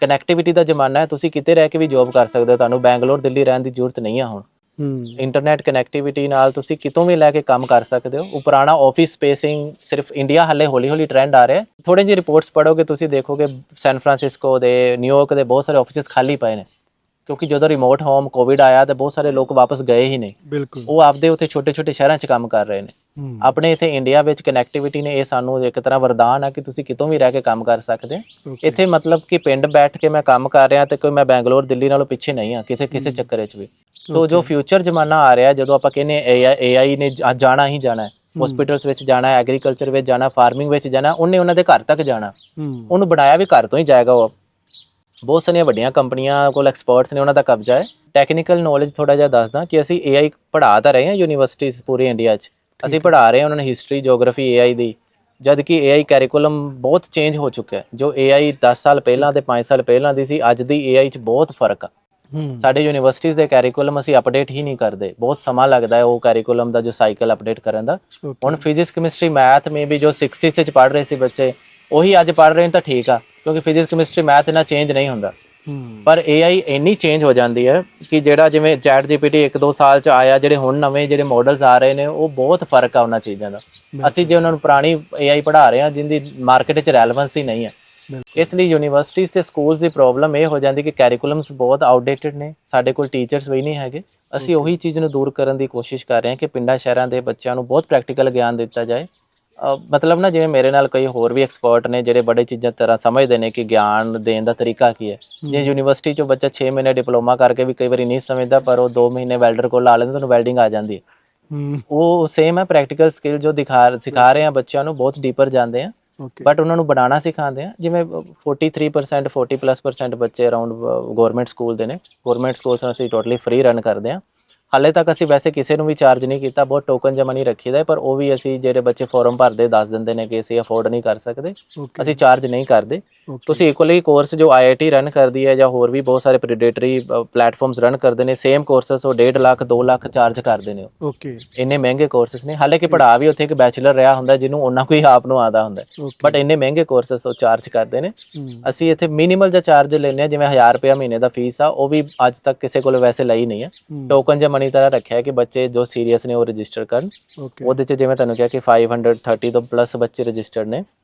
Connectivity ਦਾ ਜ਼ਮਾਨਾ ਹੈ ਤੁਸੀਂ ਕਿਤੇ ਰਹਿ ਕੇ ਵੀ ਜੌਬ ਕਰ ਸਕਦੇ ਹੋ ਤੁਹਾਨੂੰ ਬੈਂਗਲੌਰ ਦਿੱਲੀ ਰਹਿਣ ਦੀ ਜ਼ਰੂਰਤ ਨਹੀਂ ਆ ਹੁਣ। ਇੰਟਰਨੈਟ ਕਨੈਕਟੀਵਿਟੀ ਨਾਲ ਤੁਸੀਂ ਕਿਤੋਂ ਵੀ ਲੈ ਕੇ ਕੰਮ ਕਰ ਸਕਦੇ ਹੋ। ਉਹ ਪੁਰਾਣਾ ਆਫਿਸ ਸਪੇਸਿੰਗ ਸਿਰਫ ਇੰਡੀਆ ਹੱਲੇ ਹੌਲੀ ਹੌਲੀ ਟ੍ਰੈਂਡ ਆ ਰਿਹਾ ਥੋੜੇ ਜਿਹੇ ਰਿਪੋਰਟਸ ਪੜੋਗੇ ਤੁਸੀਂ ਦੇਖੋਗੇ ਸੈਨ ਫਰਾਂਸਿਸਕੋ ਦੇ ਨਿਊਯਾਰਕ ਦੇ ਬਹੁਤ ਸਾਰੇ ਆਫਿਸਿਸ ਖਾਲੀ ਪਏ ਨੇ। ਕਿਉਂਕਿ ਜਦੋਂ ਰਿਮੋਟ ਹੋਮ ਕੋਵਿਡ ਆਇਆ ਤਾਂ ਬਹੁਤ ਸਾਰੇ ਲੋਕ ਵਾਪਸ ਗਏ ਹੀ ਨਹੀਂ। ਬਿਲਕੁਲ। ਉਹ ਆਪਦੇ ਉੱਥੇ ਛੋਟੇ ਛੋਟੇ ਸ਼ਹਿਰਾਂ 'ਚ ਕੰਮ ਕਰ ਰਹੇ ਨੇ। ਹੂੰ। ਆਪਣੇ ਇੱਥੇ ਇੰਡੀਆ ਵਿੱਚ ਕਨੈਕਟੀਵਿਟੀ ਨੇ ਇਹ ਸਾਨੂੰ ਇੱਕ ਤਰ੍ਹਾਂ ਵਰਦਾਨ ਆ ਕਿ ਤੁਸੀਂ ਕਿਤੋਂ ਵੀ ਰਹਿ ਕੇ ਕੰਮ ਕਰ ਸਕਦੇ। ਹੋ Okay. ਇੱਥੇ ਮਤਲਬ ਕਿ ਪਿੰਡ ਬੈਠ ਕੇ ਮੈਂ ਕੰਮ ਕਰ ਰਿਹਾ ਤੇ ਕੋਈ ਮੈਂ ਬੈਂਗਲੌਰ ਦਿੱਲੀ ਨਾਲੋਂ ਪਿੱਛੇ ਨਹੀਂ ਆ ਕਿਸੇ ਕਿਸੇ ਚੱਕਰ ਵਿੱਚ ਵੀ। ਸੋ ਜੋ ਫਿਊਚਰ ਜ਼ਮਾਨਾ ਆ ਰਿਹਾ ਜਦੋਂ ਆਪਾਂ ਕਹਿੰਦੇ ਏਆਈ ਨੇ ਜਾ- ਜਾਣਾ ਹੀ ਜਾਣਾ ਹੈ। ਹਸਪੀਟਲਸ ਵਿੱਚ ਜਾਣਾ ਹੈ ਐਗਰੀਕਲਚਰ ਵਿੱਚ ਜਾਣਾ ਫਾਰਮਿੰਗ ਵਿੱਚ ਜਾਣਾ ਉਹਨੇ ਉਹਨਾਂ ਦੇ ਘਰ ਤੱਕ ਜਾਣਾ। ਹੂੰ। ਉਹਨੂੰ ਬਣਾਇਆ ਵੀ ਘਰ ਤੋਂ ਹੀ ਜਾਏਗਾ ਉਹ। ਬਹੁਤ ਸਾਰੀਆਂ ਵੱਡੀਆਂ ਕੰਪਨੀਆਂ ਕੋਲ ਐਕਸਪਰਟਸ ਨੇ ਉਹਨਾਂ ਦਾ ਕਬਜ਼ਾ ਹੈ। ਟੈਕਨੀਕਲ ਨੌਲੇਜ ਥੋੜਾ ਜਿਹਾ ਦੱਸਦਾ ਕਿ ਅਸੀਂ AI ਪੜ੍ਹਾ ਤਾਂ ਰਹੇ ਹਾਂ ਯੂਨੀਵਰਸਿਟੀਜ਼ ਪੂਰੇ ਇੰਡੀਆ 'ਚ। ਅਸੀਂ ਪੜ੍ਹਾ ਰਹੇ ਹਾਂ ਉਹਨਾਂ ਨੇ ਹਿਸਟਰੀ ਜੀਓਗ੍ਰਾਫੀ AI ਦੀ। ਜਦ ਕਿ AI ਕੈਰੀਕੁਲਮ ਬਹੁਤ ਚੇਂਜ ਹੋ ਚੁੱਕਾ ਹੈ। ਜੋ AI 10 ਸਾਲ ਪਹਿਲਾਂ ਤੇ 5 ਸਾਲ ਪਹਿਲਾਂ ਦੀ ਸੀ ਅੱਜ ਦੀ AI 'ਚ ਬਹੁਤ ਫ਼ਰਕ ਆ। ਸਾਡੇ ਯੂਨੀਵਰਸਿਟੀਜ਼ ਦੇ ਕੈਰੀਕੁਲਮ ਅਸੀਂ ਅਪਡੇਟ ਹੀ ਨਹੀਂ ਕਰਦੇ। ਬਹੁਤ ਸਮਾਂ ਲੱਗਦਾ ਹੈ ਉਹ ਕੈਰੀਕੁਲਮ ਦਾ ਜੋ ਸਾਈਕਲ ਅਪਡੇਟ ਕਰਨ ਦਾ. ਹੁਣ ਫਿਜ਼ਿਕਸ ਕੈਮਿਸਟਰੀ ਮੈਥ ਮੇ ਵੀ ਜੋ 60 ਚ ਪੜ੍ਹ ਰਹੇ ਸੀ ਬੱਚੇ ਉਹੀ ਅੱਜ ਪੜ੍ਹ ਰਹੇ ਨੇ ਤਾਂ ਠੀਕ ਆ। ਕਿਉਂਕਿ ਫਿਜ਼ਿਕਸ ਕੈਮਿਸਟਰੀ ਮੈਥ ਇਹਨਾਂ ਚੇਂਜ ਨਹੀਂ ਹੁੰਦਾ। ਪਰ AI ਇੰਨੀ ਚੇਂਜ ਹੋ ਜਾਂਦੀ ਹੈ ਕਿ ਜਿਹੜਾ ਜਿਵੇਂ ਚੈਟ GPT 1-2 ਸਾਲ ਚ ਆਇਆ ਜਿਹੜੇ ਹੁਣ ਨਵੇਂ ਜਿਹੜੇ ਮਾਡਲਸ ਆ ਰਹੇ ਨੇ ਉਹ ਬਹੁਤ ਫ਼ਰਕ ਆ ਉਹਨਾਂ ਚੀਜ਼ਾਂ ਦਾ। ਅਸੀਂ ਜੇ ਉਹਨਾਂ ਨੂੰ ਪੁਰਾਣੀ AI ਪੜ੍ਹਾ ਰਹੇ ਹਾਂ ਜਿੰਦੀ ਮਾਰਕੀਟ 'ਚ ਰੈਲੇਵੈਂਸ ਹੀ ਨਹੀਂ ਹੈ। ਇਸ ਲਈ ਯੂਨੀਵਰਸਿਟੀਜ਼ ਤੇ ਸਕੂਲਸ ਦੀ ਪ੍ਰੋਬਲਮ ਇਹ ਹੋ ਜਾਂਦੀ ਕਿ ਕੈਰੀਕੁਲਮਸ ਬਹੁਤ ਆਊਟਡੇਟਡ ਨੇ ਸਾਡੇ ਕੋਲ ਟੀਚਰਸ ਵੀ ਨਹੀਂ ਹੈਗੇ। ਅਸੀਂ ਉਹੀ ਚੀਜ਼ ਨੂੰ ਦੂਰ ਕਰਨ ਦੀ ਕੋਸ਼ਿਸ਼ ਕਰ ਰਹੇ ਹਾਂ ਕਿ ਪਿੰਡਾਂ ਸ਼ਹਿਰਾਂ ਦੇ ਬੱਚਿਆਂ ਨੂੰ ਬਹੁਤ ਪ੍ਰੈਕਟੀਕਲ ਗਿਆਨ ਦਿੱਤਾ ਜਾਏ। ਮਤਲਬ ਨਾ ਜਿਵੇਂ ਮੇਰੇ ਨਾਲ ਕਈ ਹੋਰ ਵੀ ਐਕਸਪਰਟ ਨੇ ਜਿਹੜੇ ਬੜੇ ਚੀਜ਼ਾਂ ਤਰ੍ਹਾਂ ਸਮਝਦੇ ਨੇ ਕਿ ਗਿਆਨ ਦੇਣ ਦਾ ਤਰੀਕਾ ਕੀ ਹੈ। ਜੇ ਯੂਨੀਵਰਸਿਟੀ ਚੋਂ ਬੱਚਾ 6 ਮਹੀਨੇ ਡਿਪਲੋਮਾ ਕਰਕੇ ਵੀ ਕਈ ਵਾਰੀ ਨਹੀਂ ਸਮਝਦਾ ਪਰ ਉਹ 2 ਮਹੀਨੇ ਵੈਲਡਰ ਕੋਲ ਲਾ ਲੈਂਦਾ ਤੁਹਾਨੂੰ ਵੈਲਡਿੰਗ ਆ ਜਾਂਦੀ ਹੈ। ਉਹ ਸੇਮ ਹੈ ਪ੍ਰੈਕਟੀਕਲ ਸਕਿੱਲ ਜੋ ਦਿਖਾ ਸਿਖਾ ਰਹੇ ਆ ਬੱਚਿਆਂ ਨੂੰ ਬਹੁਤ ਡੀਪਰ ਜਾਂਦੇ ਆ। ਬਟ ਉਹਨਾਂ ਨੂੰ ਬਣਾਉਣਾ ਸਿਖਾਉਂਦੇ ਆ। ਜਿਵੇਂ 43% 40 ਪਲੱਸ ਪਰਸੈਂਟ ਬੱਚੇ ਅਰਾਊਂਡ ਗਵਰਨਮੈਂਟ ਸਕੂਲ ਦੇ ਨੇ। ਗਵਰਨਮੈਂਟ ਸਕੂਲਸ ਅਸੀਂ ਟੋਟਲੀ ਫ੍ਰੀ ਰਨ ਕਰਦੇ ਆ। ਹਾਲੇ ਤੱਕ ਅਸੀਂ ਵੈਸੇ ਕਿਸੇ ਨੂੰ ਵੀ ਚਾਰਜ ਨਹੀਂ ਕੀਤਾ ਬਹੁਤ ਟੋਕਨ ਜਮਾ ਨਹੀਂ ਰੱਖੀਦਾ ਪਰ ਉਹ ਵੀ ਅਸੀਂ ਜਿਹੜੇ ਬੱਚੇ ਫਾਰਮ ਭਰਦੇ ਦੱਸ ਦਿੰਦੇ ਨੇ ਕਿ ਅਸੀਂ ਅਫੋਰਡ ਨਹੀਂ ਕਰ ਸਕਦੇ ਅਸੀਂ ਚਾਰਜ ਨਹੀਂ ਕਰਦੇ। ਓਕੇ ਤੁਸੀਂ ਇਕੁਅਲੀ ਕੋਰਸ ਜੋ IIT ਰਨ ਕਰਦੀ ਹੈ ਜਾਂ ਹੋਰ ਵੀ ਬਹੁਤ ਸਾਰੇ ਪ੍ਰੀਡੇਟਰੀ ਪਲੇਟਫਾਰਮਸ ਰਨ ਕਰਦੇ ਨੇ ਸੇਮ ਕੋਰਸਸ ਉਹ 1.5 ਲੱਖ 2 ਲੱਖ ਚਾਰਜ ਕਰਦੇ ਨੇ ਉਹ। ਓਕੇ ਇੰਨੇ ਮਹਿੰਗੇ ਕੋਰਸਸ ਨੇ ਹਾਲੇ ਕਿ ਪੜ੍ਹਾ ਵੀ ਉੱਥੇ ਇੱਕ ਬੈਚਲਰ ਰਿਹਾ ਹੁੰਦਾ ਜਿਹਨੂੰ ਉਹਨਾਂ ਕੋਈ ਆਪ ਨੂੰ ਆਦਾ ਹੁੰਦਾ ਬਟ ਇੰਨੇ ਮਹਿੰਗੇ ਕੋਰਸਸ ਉਹ ਚਾਰਜ ਕਰਦੇ ਨੇ। ਅਸੀਂ ਇੱਥੇ ਮਿਨੀਮਲ ਜਿਹਾ ਚਾਰਜ ਲੈਂਦੇ ਹਾਂ ਜਿਵੇਂ 1000 ਰੁਪਏ ਮਹੀਨੇ ਦਾ ਫੀਸ ਆ ਉਹ ਵੀ ਅੱਜ ਤੱਕ ਕਿਸੇ ਕੋਲ ਵੈਸੇ ਲਈ ਨਹੀਂ ਹੂੰ, ਟੋਕਨ ਜਿਹਾ ਮਨੀ ਤਰ੍ਹਾਂ ਰੱਖਿਆ ਕਿ ਬੱਚੇ ਜੋ ਸੀਰੀਅਸ ਨੇ ਉਹ ਰਜਿਸਟਰ ਕਰਨ। ਓਕੇ ਉਹਦੇ ਚ ਜਿਵੇਂ ਤੁਹਾਨੂੰ ਕਿਹਾ ਕਿ 530 ਤੋਂ ਪਲੱਸ ਬੱਚੇ ਰਜਿਸਟਰਡ ਨੇ।